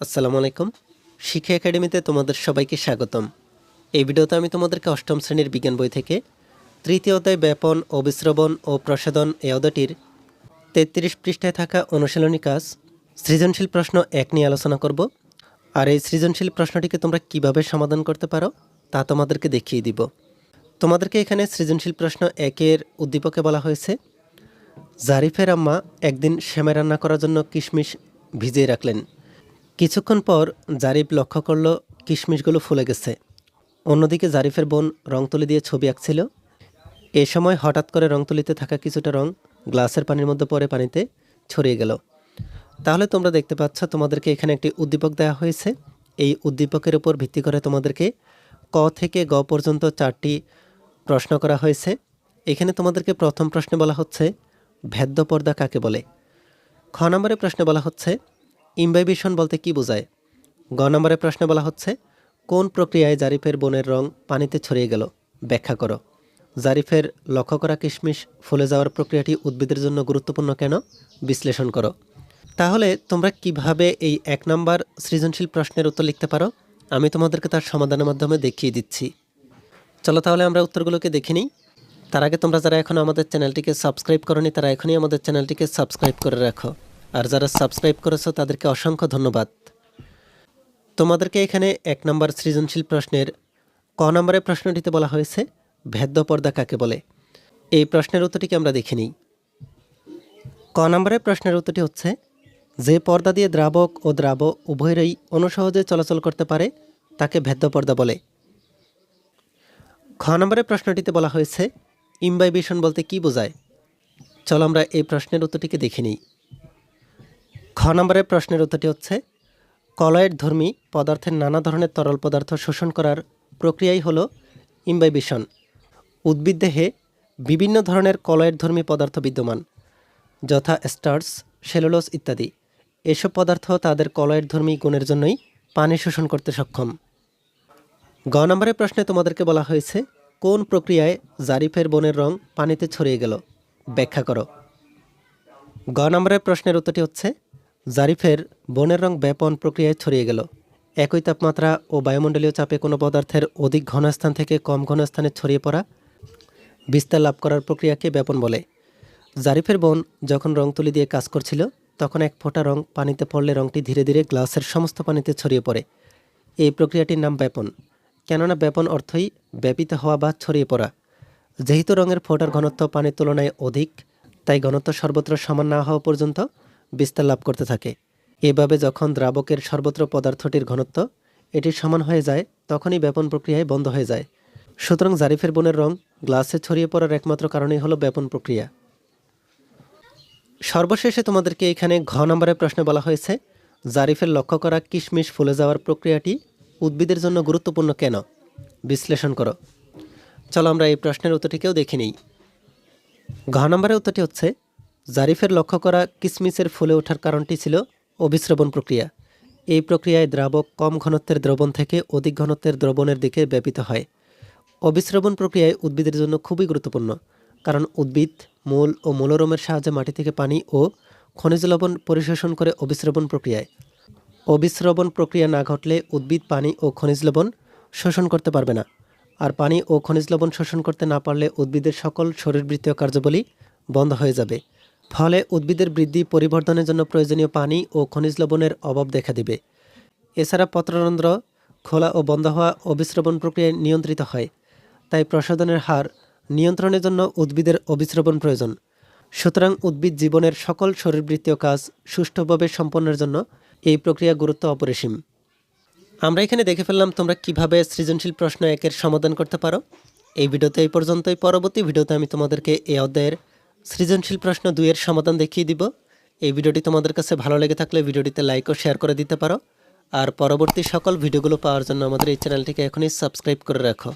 আসসালামু আলাইকুম। শিক্ষা একাডেমিতে তোমাদের সবাইকে স্বাগতম। এই ভিডিওতে আমি তোমাদেরকে অষ্টম শ্রেণির বিজ্ঞান বই থেকে তৃতীয় অধ্যায় ব্যাপন অবিশ্রবণ ও প্রসাদন এই অধ্যায়টির তেত্রিশ পৃষ্ঠায় থাকা অনুশীলনী কাজ সৃজনশীল প্রশ্ন এক নিয়ে আলোচনা করব। আর এই সৃজনশীল প্রশ্নটিকে তোমরা কীভাবে সমাধান করতে পারো তা তোমাদেরকে দেখিয়ে দিব। তোমাদেরকে এখানে সৃজনশীল প্রশ্ন একের উদ্দীপকে বলা হয়েছে। জারিফের আম্মা একদিন শ্যামে রান্না করার জন্য কিশমিশ ভিজিয়ে রাখলেন। কিছুক্ষণ পর জারিফ লক্ষ্য করল কিশমিশগুলো ফুলে গেছে। অন্যদিকে জারিফের বোন রং তুলি দিয়ে ছবি আঁকছিল। এ সময় হঠাৎ করে রং তুলিতে থাকা কিছুটা রং গ্লাসের পানির মধ্যে পড়ে পানিতে ছড়িয়ে গেল। তাহলে তোমরা দেখতে পাচ্ছ তোমাদেরকে এখানে একটি উদ্দীপক দেওয়া হয়েছে। এই উদ্দীপকের উপর ভিত্তি করে তোমাদেরকে ক থেকে গ পর্যন্ত চারটি প্রশ্ন করা হয়েছে। এখানে তোমাদেরকে প্রথম প্রশ্নে বলা হচ্ছে ভেদ্য পর্দা কাকে বলে? খ নম্বরের প্রশ্নে বলা হচ্ছে ইম্বাইবেশন বলতে কি বোঝায়? গ নম্বরের প্রশ্নে বলা হচ্ছে, কোন প্রক্রিয়ায় জারিফের বনের রং পানিতে ছড়িয়ে গেল? ব্যাখ্যা করো। জারিফের লক্ষ্য করা কিশমিশ ফুলে যাওয়ার প্রক্রিয়াটি উদ্ভিদের জন্য গুরুত্বপূর্ণ কেন? বিশ্লেষণ করো। তাহলে তোমরা কীভাবে এই এক নম্বর সৃজনশীল প্রশ্নের উত্তর লিখতে পারো? আমি তোমাদেরকে তার সমাধানের মাধ্যমে দেখিয়ে দিচ্ছি। চলো তাহলে আমরা উত্তরগুলোকে দেখে নিই। তার আগে তোমরা যারা এখনও আমাদের চ্যানেলটিকে সাবস্ক্রাইব করনি, তারা এখনই আমাদের চ্যানেলটিকে সাবস্ক্রাইব করে রাখো। আর যারা সাবস্ক্রাইব করেছ, তাদেরকে অসংখ্য ধন্যবাদ। তোমাদেরকে এখানে এক নম্বর সৃজনশীল প্রশ্নের, ক নম্বরের প্রশ্নটিতে বলা হয়েছে, ভেদ্য পর্দা কাকে বলে? এই প্রশ্নের উত্তরটিকে আমরা দেখে নিই। ক নম্বরের প্রশ্নের উত্তরটি হচ্ছে, যে পর্দা দিয়ে দ্রাবক ও দ্রাব উভয়েরই অনুসহজে চলাচল করতে পারে, তাকে ভেদ্য পর্দা বলে। খ নম্বরের প্রশ্নটিতে বলা হয়েছে ইম্বাইবেশন বলতে কি বোঝায়? চলো আমরা এই প্রশ্নের উত্তরটিকে দেখে নিই। খ নম্বরের প্রশ্নের উত্তরটি হচ্ছে কলয়েড ধর্মী পদার্থের নানা ধরনের তরল পদার্থ শোষণ করার প্রক্রিয়াই হল ইম্বাইবিশন। উদ্ভিদ দেহে বিভিন্ন ধরনের কলয়েড ধর্মী পদার্থ বিদ্যমান, যথা স্টার্স সেলুলোস ইত্যাদি। এসব পদার্থ তাদের কলয়েড ধর্মী গুণের জন্যই পানি শোষণ করতে সক্ষম। গ নম্বরের প্রশ্নে তোমাদেরকে বলা হয়েছে, কোন প্রক্রিয়ায় জারিফের বনের রং পানিতে ছড়িয়ে গেল? ব্যাখ্যা করো। গ নম্বরের প্রশ্নের উত্তরটি হচ্ছে জারিফের বনের রং ব্যাপন প্রক্রিয়ায় ছড়িয়ে গেল। একই তাপমাত্রা ও বায়ুমণ্ডলীয় চাপে কোনো পদার্থের অধিক ঘনস্থান থেকে কম ঘনস্থানে ছড়িয়ে পড়া বিস্তার লাভ করার প্রক্রিয়াকে ব্যাপন বলে। জারিফের বোন যখন রং তুলি দিয়ে কাজ করছিল, তখন এক ফোঁটা রং পানিতে পড়লে রংটি ধীরে ধীরে গ্লাসের সমস্ত পানিতে ছড়িয়ে পড়ে। এই প্রক্রিয়াটির নাম ব্যাপন। কেননা ব্যাপন অর্থই ব্যাপিত হওয়া বা ছড়িয়ে পড়া। যেহেতু রঙের ফোঁটার ঘনত্ব পানির তুলনায় অধিক, তাই ঘনত্ব সর্বত্র সমান না হওয়া পর্যন্ত বিস্তার লাভ করতে থাকে। এভাবে যখন দ্রাবকের সর্বত্র পদার্থটির ঘনত্ব এটি সমান হয়ে যায়, তখনই ব্যাপন প্রক্রিয়ায় বন্ধ হয়ে যায়। সুতরাং জারিফের বনের রং গ্লাসে ছড়িয়ে পড়ার একমাত্র কারণই হলো ব্যাপন প্রক্রিয়া। সর্বশেষে তোমাদেরকে এখানে ঘ নম্বরের প্রশ্নে বলা হয়েছে, জারিফের লক্ষ্য করা কিশমিশ ফুলে যাওয়ার প্রক্রিয়াটি উদ্ভিদের জন্য গুরুত্বপূর্ণ কেন? বিশ্লেষণ করো। চলো আমরা এই প্রশ্নের উত্তরটিকেও দেখে নিই। ঘ নম্বরের উত্তরটি হচ্ছে জারিফের লক্ষ্য করা কিসমিসের ফুলে ওঠার কারণটি ছিল অভিস্রবণ প্রক্রিয়া। এই প্রক্রিয়ায় দ্রাবক কম ঘনত্বের দ্রবণ থেকে অধিক ঘনত্বের দ্রবণের দিকে ব্যাপিত হয়। অবিশ্রবণ প্রক্রিয়ায় উদ্ভিদের জন্য খুবই গুরুত্বপূর্ণ, কারণ উদ্ভিদ, মূল ও মূলরমের সাহায্যে মাটি থেকে পানি ও খনিজ লবণ পরিশোষণ করে অবিশ্রবণ প্রক্রিয়ায়। অবিশ্রবণ প্রক্রিয়া না ঘটলে উদ্ভিদ পানি ও খনিজ লবণ শোষণ করতে পারবে না, আর পানি ও খনিজ লবণ শোষণ করতে না পারলে উদ্ভিদের সকল শরীরবৃত্তীয় কার্যাবলী বন্ধ হয়ে যাবে। ফলে উদ্ভিদের বৃদ্ধি পরিবর্ধনের জন্য প্রয়োজনীয় পানি ও খনিজ লবণের অভাব দেখা দিবে। এছাড়া পত্ররন্ধ্র খোলা ও বন্ধ হওয়া অবিশ্রবণ প্রক্রিয়ায় নিয়ন্ত্রিত হয়। তাই প্রসাধনের হার নিয়ন্ত্রণের জন্য উদ্ভিদের অবিশ্রবণ প্রয়োজন। সুতরাং উদ্ভিদ জীবনের সকল শরীরবৃত্তীয় কাজ সুষ্ঠুভাবে সম্পন্নের জন্য এই প্রক্রিয়া গুরুত্ব অপরিসীম। আমরা এখানে দেখে ফেললাম তোমরা কীভাবে সৃজনশীল প্রশ্ন একের সমাধান করতে পারো। এই ভিডিওতে এই পর্যন্তই। পরবর্তী ভিডিওতে আমি তোমাদেরকে এই অধ্যায়ের সৃজনশীল প্রশ্ন দুইয়ের সমাধান দেখিয়ে দিব। এই ভিডিওটি তোমাদের কাছে ভালো লেগে থাকলে ভিডিওটিতে লাইক ও শেয়ার করে দিতে পারো। আর পরবর্তী সকল ভিডিওগুলো পাওয়ার জন্য আমাদের এই চ্যানেলটিকে এখনই সাবস্ক্রাইব করে রাখো।